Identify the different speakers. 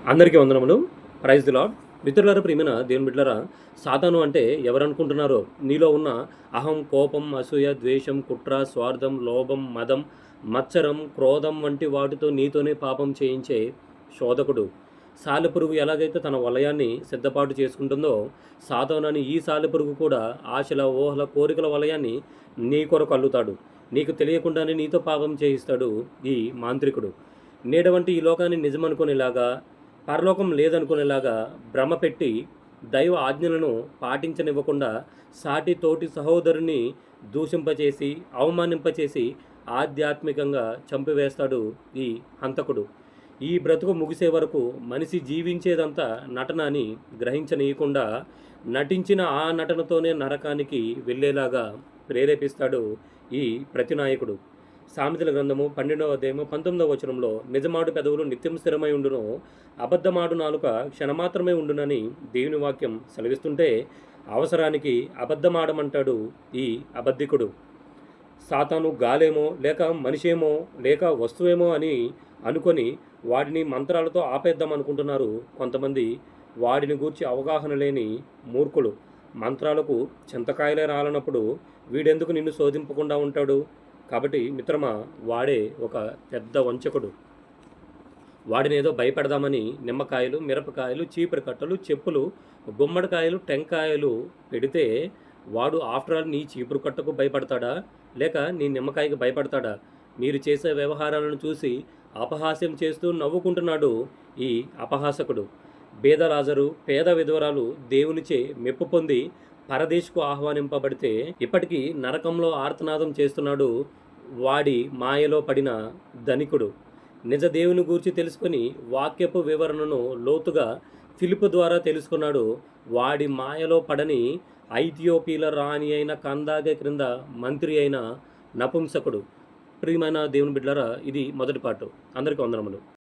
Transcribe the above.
Speaker 1: అందరికీ వందనములు. Praise the lord మిత్రులారా ప్రియమైన దేవుని బిడ్డలారా సాతాను అంటే ఎవరనుకుంటున్నారో నీలో ఉన్న అహం కోపం అసూయ ద్వేషం కుట్ర స్వార్థం లోభం మదం మత్సరం క్రోధం వంటి వాటితో నీతోనే పాపం చేయించే శోధకుడు. సాలెపురుగు ఎలాగైతే తన వలయాన్ని సిద్ధపాటు చేసుకుంటుందో సాతానని ఈ సాలెపురుగు కూడా ఆశల ఊహల కోరికల వలయాన్ని నీ కొరకు అల్లుతాడు. నీకు తెలియకుండానే నీతో పాపం చేయిస్తాడు ఈ మాంత్రికుడు. నేడ వంటి ఈ లోకాన్ని నిజమనుకునేలాగా పరలోకం లేదనుకునేలాగా భ్రమ పెట్టి దైవ ఆజ్ఞలను పాటించనివ్వకుండా సాటి తోటి సహోదరుని దూషింపచేసి అవమానింపచేసి ఆధ్యాత్మికంగా చంపివేస్తాడు ఈ హంతకుడు. ఈ బ్రతుకు ముగిసే వరకు మనిషి జీవించేదంతా నటన అని గ్రహించనీయకుండా నటించిన ఆ నటనతోనే నరకానికి వెళ్ళేలాగా ప్రేరేపిస్తాడు ఈ ప్రతినాయకుడు. సామెతల గ్రంథము పన్నెండవ అధ్యాయము పంతొమ్మిదవ వచనంలో నిజమాడు పెదవులు నిత్యం స్థిరమై ఉండును అబద్ధమాడు నాలుక క్షణమాత్రమే ఉండునని దేవుని వాక్యం సెలవిస్తుంటే అవసరానికి అబద్ధమాడమంటాడు ఈ అబద్ధికుడు. సాతాను గాలేమో లేక మనిషేమో లేక వస్తువేమో అని అనుకొని వాడిని మంత్రాలతో ఆపేద్దాం అనుకుంటున్నారు కొంతమంది. వాడిని గూర్చి అవగాహన లేని మూర్ఖులు. మంత్రాలకు చింతకాయలే రాలనప్పుడు వీడెందుకు నిన్ను శోధింపకుండా ఉంటాడు? కాబట్టి మిత్రమా వాడే ఒక పెద్ద వంచకుడు. వాడిని ఏదో భయపెడదామని నిమ్మకాయలు మిరపకాయలు చీపురు కట్టలు చెప్పులు గుమ్మడికాయలు టెంకాయలు పెడితే వాడు ఆఫ్టర్ ఆల్ నీ చీపురు కట్టకు భయపడతాడా? లేక నీ నిమ్మకాయకి భయపడతాడా? మీరు చేసే వ్యవహారాలను చూసి అపహాస్యం చేస్తూ నవ్వుకుంటున్నాడు ఈ అపహాసకుడు. బేదరాజరు పేద విధవరాలు దేవునిచే మెప్పు పొంది పరదేశ్కు ఆహ్వానింపబడితే ఇప్పటికీ నరకంలో ఆర్తనాదం చేస్తున్నాడు వాడి మాయలో పడిన ధనికుడు. నిజ దేవుని గూర్చి తెలుసుకుని వాక్యపు వివరణను లోతుగా ఫిలిపు ద్వారా తెలుసుకున్నాడు. వాడి మాయలో పడని ఐథియోపీల రాణి అయిన కందాగ క్రింద మంత్రి అయిన నపుంసకుడు. ప్రియమైన దేవుని బిడ్డలారా ఇది మొదటి పాటు. అందరికీ వందనములు.